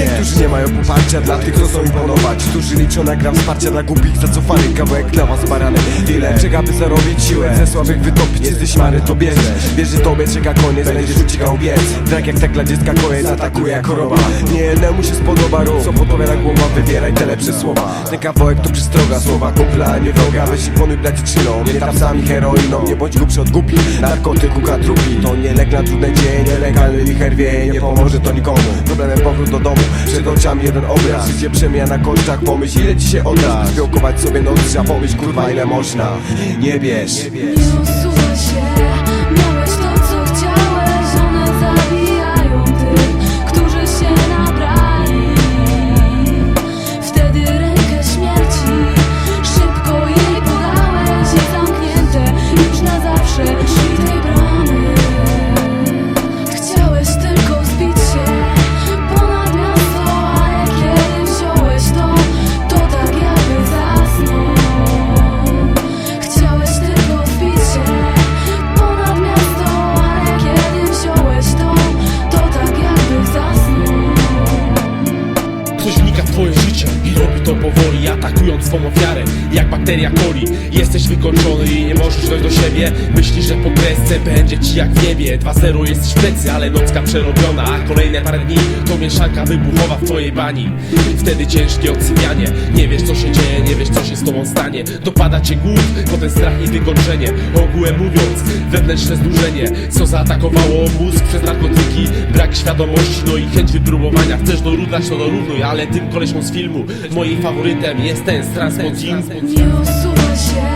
psychicznie Którzy nie mają poparcia dla tych, co chcą imponować. Którzy liczą na gram wsparcia dla głupich zacofanych Kawałek dla was barany Tyle czeka by zarobić siłę. Ze słabych wytopić, jesteś mary to bierzesz Wiesz, że tobie czeka koniec, będziesz uciekał biec. Tak jak tak dla dziecka koniec atakuje jak choroba. Nie jednemu się spodoba rób, co podpowiada głowa Wybieraj te lepsze słowa. Ten kawałek to przystroga, słowa. Kumpla, nie wroga Weź ponuj dla dziewczyną, nie tam sami heroiną. Nie bądź głupszy od głupi, narkotyku katrupi To nie lek na trudne dzień, nielegalny licher wieje Nie pomoże to nikomu, problemem powrót do domu Przed oczami jeden obraz, życie przemija na kosztach Pomyśl ile ci się odda, zbiałkować sobie noc A pomyśl kurwa ile można, nie bierz to powoli Atakując swą ofiarę, jak bakteria coli. Jesteś wykończony i nie możesz dojść do siebie. Myślisz, że po kresce będzie ci jak w niebie. 2-0 jesteś w plecy, ale nocka przerobiona. A kolejne parę dni to mieszanka wybuchowa w twojej bani. Wtedy ciężkie odsypianie. Nie wiesz co się dzieje, nie wiesz co się z tobą stanie. Dopada cię głód, potem strach i wykończenie. Ogółem mówiąc, wewnętrzne znużenie Co zaatakowało mózg przez narkotyki. Brak świadomości, no i chęć wypróbowania. Chcesz dorównać, to dorównuj, ale tym koleśmom z filmu Moim faworytem jest ten z Nie usuwa się,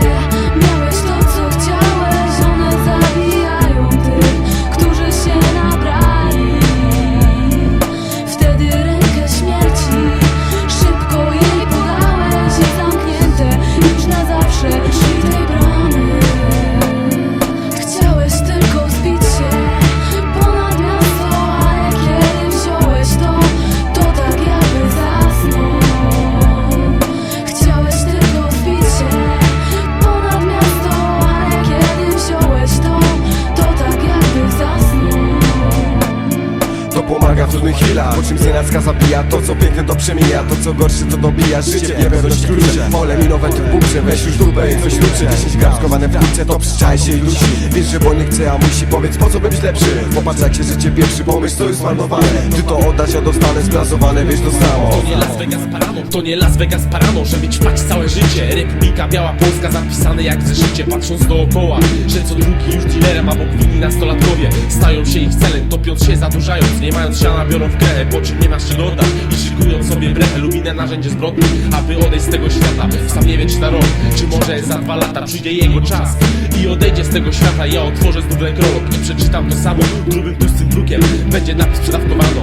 pomaga w trudnych chwilach. Po czym znienacka zabija To co piękne to przemija. To co gorsze to dobija. Życie w niepewności klucze. Pole minowe tym bukrze Weź już dupę i coś ruczy 10 gram skowane w kurce To przyczaj się i dusi Wiesz, że bo nie chce, a musi Powiedz po co być lepszy? Popatrz jak się życie pieprzy Pomyśl co jest zmarnowane Ty to oddasz, ja dostanę zblazowane Wiesz to samo. To nie Las Vegas Parano, to nie Las Vegas Parano Żeby ćpać całe życie. Republika Biała Polska zapisane jak w zeszycie Patrząc dookoła, że co drugi już dealerem Albo gwini nastolatkowie Stają się ich celem, topiąc się, zadłużając Nie mając siana biorą w grę Po czym nie masz czego I szykując sobie brechę lub inne narzędzie zbrodni Aby odejść z tego świata. Sam nie wie czy za rok, czy może za dwa lata Przyjdzie jego czas. I odejdzie z tego świata Ja otworzę znów nekrolog i przeczytam to samo. Grubym, tłustym drukiem Będzie napis przedawkowano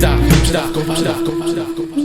Da, przedawkowano się,